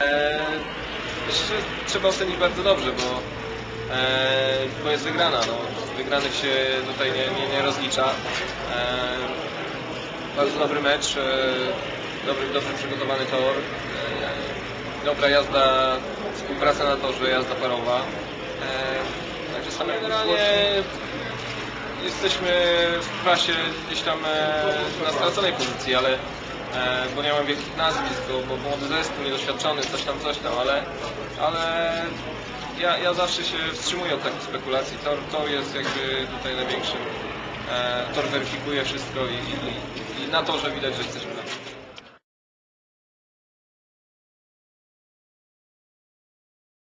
E, myślę, że trzeba ocenić bardzo dobrze, bo, e, bo jest wygrana. No. Wygranych się tutaj nie, nie, nie rozlicza. E, bardzo dobry mecz, e, dobry, dobrze przygotowany tor, e, dobra jazda, współpraca na torze, jazda parowa. E, także same generalnie jesteśmy w klasie gdzieś tam e, na straconej pozycji, ale bo nie mam wielkich nazwisk, bo, bo młody zespół, niedoświadczony, coś tam, coś tam, ale, ale ja, ja zawsze się wstrzymuję od takich spekulacji. Tor, tor jest jakby tutaj największym. E, tor weryfikuje wszystko i, i, i na torze widać, że jesteśmy.